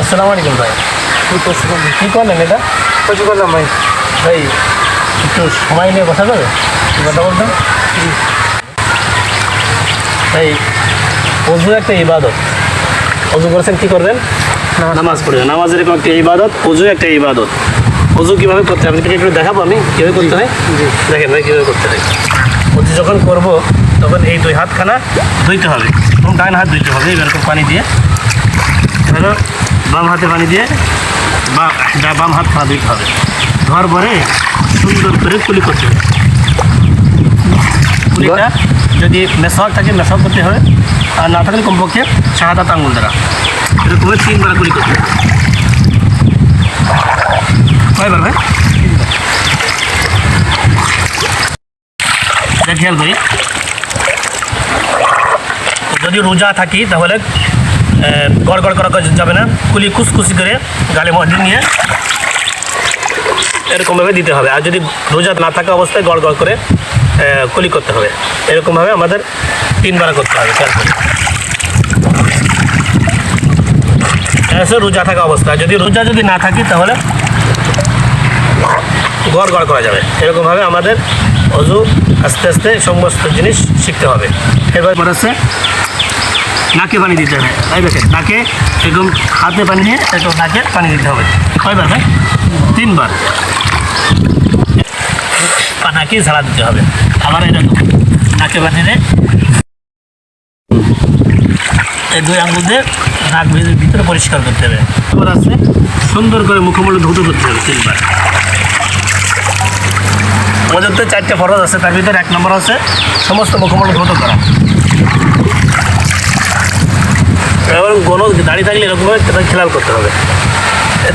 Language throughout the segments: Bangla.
আসসালামু আলাইকুম ভাই। কী করলেন এটা? কিছু করলাম ভাই। ভাই একটু সময় নিয়ে কথা যাবে কি কথা বলতাম ভাই অজু একটা ইবাদত। অজু করেছেন কি করবেন? নামাজ। পড়বে নামাজ এরকম একটা ইবাদত অজু একটা ইবাদত। অজু কীভাবে করতে হয়? আপনাকে একটু দেখাবো আমি কীভাবে করতে হয়? দেখেন ভাই কীভাবে করতে হয়। অজু যখন করব তখন এই দুই হাতখানা ধুইতে হবে এবং ডান হাত ধুইতে হবে। এরকম পানি দিয়ে। এবার বাম হাতে পানি দিয়ে বা বাম হাত খানা ধুইতে হবে। ধোয়ার পরে সুন্দর করে কুলি করতে হবে। কুলিটা যদি মেসওয়াক থাকে মেসওয়াক করতে হবে। আর না থাকলে কমপক্ষে শাহাদাত আঙুল দ্বারা। এরকম তিনবার কুলি করতে হবে। কয়বার ভাই? খেয়াল করি। যদি রোজা থাকি, তাহলে আহ, গড় গড় করা যাবে না। কুলি কুচকুচি করে গালে মধ্যে নিয়ে এরকমভাবে দিতে হবে। আর যদি রোজা না থাকা অবস্থায় গড় গড় করে কুলি করতে হবে। এরকমভাবে আমাদের তিনবার করতে হবে হচ্ছে রোজা থাকা অবস্থা। যদি রোজা যদি না থাকি তাহলে গড় গড় করা যাবে। এরকমভাবে আমাদের অজু আস্তে আস্তে সমস্ত জিনিস শিখতে হবে। এবার হচ্ছে নাকে পানি দিতে হবে। তাই দেখেন, নাকে এরকম হাতে পানি নিয়ে এরকম নাকে পানি দিতে হবে। কয়বার ভাই? তিনবার। নাকে ঝাড়া দিতে হবে। আবার এরকম নাকে পানি এই দুই আঙুল দিয়ে নাক ভিতরে- পরিষ্কার করতে হবে। এবার আছে সুন্দর করে মুখমণ্ডল ধুতে করতে হবে তিনবার। আমাদের তো চারটে ফরজ আছে, তার ভিতরে এক নম্বর আছে, সমস্ত মুখমণ্ডল ধুত করা। এবার কোনো দাঁড়িয়ে থাকলে এরকমভাবে খেলাল করতে হবে।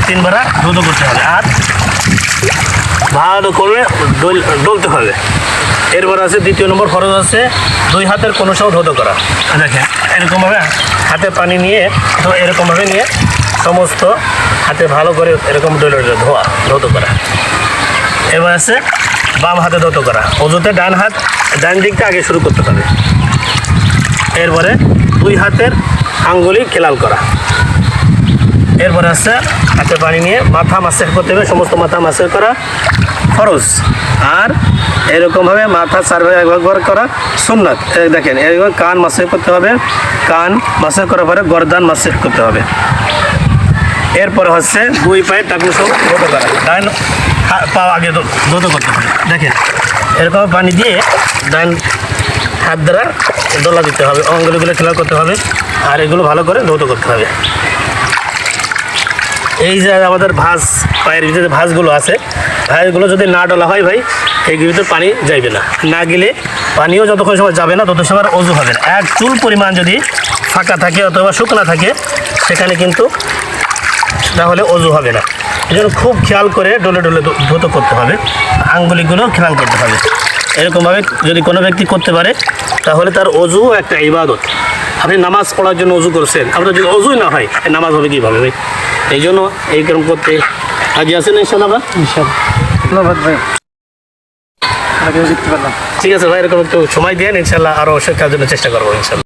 তিনবার দ্রুত করতে হবে। আর ভালো করে ডোল ডলতে হবে। এরপর আছে দ্বিতীয় নম্বর, খরচ আছে দুই হাতের কোনো সব ধৌত করা। দেখেন, এরকমভাবে হাতে পানি নিয়ে তো এরকমভাবে নিয়ে সমস্ত হাতে ভালো করে এরকম ডলে ধোয়া, ধৌত করা। এবার আছে বাম হাতে ধৌত করা। অজুতে ডান হাত, ডান দিকটা আগে শুরু করতে হবে। এরপরে দুই হাতের আঙ্গুলি খেলাল করা। এরপরে আছে হাতে পানি নিয়ে মাথা মাসের করতে হবে, সমস্ত মাথা মাসের করা। ফরজ। আর এরকমভাবে মাথা সার্ভে একবার করা সুন্নাত। দেখেন, এরকম কান মাসে করতে হবে। কান মাসে করার পরে গরদান মাসে করতে হবে। এরপরে হচ্ছে দুই পায়ে টাকু সব ধোতো করা। পা আগে ধো- করতে হবে। দেখেন, এরকম পানি দিয়ে ডান হাত দ্বারা দোলা দিতে হবে, অঙ্গুলিগুলো খেলা করতে হবে, আর এগুলো ভালো করে ধৌত করতে হবে। এই যে আমাদের ভাঁজ, পায়ের ভিতরে ভাঁজগুলো আছে, ভাঁজগুলো যদি না ডলা হয় ভাই এই ভিতরে পানি যাইবে না। না গেলে পানিও যতক্ষণ সময় যাবে না তত সময় অজু হবে না। এক চুল পরিমাণ যদি ফাঁকা থাকে অথবা শুকনা থাকে, সেখানে কিন্তু তাহলে অজু হবে না। এই জন্য খুব খেয়াল করে ডলে ডলে ধুতো করতে হবে। আঙ্গুলিগুলো খেয়াল করতে হবে। এরকমভাবে যদি কোনো ব্যক্তি করতে পারে তাহলে তার অজু একটা ইবাদত। আপনি নামাজ পড়ার জন্য অজু করছেন আপনার যদি অজুই না হয় নামাজ হবে কীভাবে? ভাই এই জন্য এইরকম করতে রাজি আছেন ইনশাল্লাহ? ধন্যবাদ ভাই ঠিক আছে ভাই এরকম একটু সময় দেন ইনশাল্লাহ আরও শেখার জন্য চেষ্টা করব ইনশাল্লাহ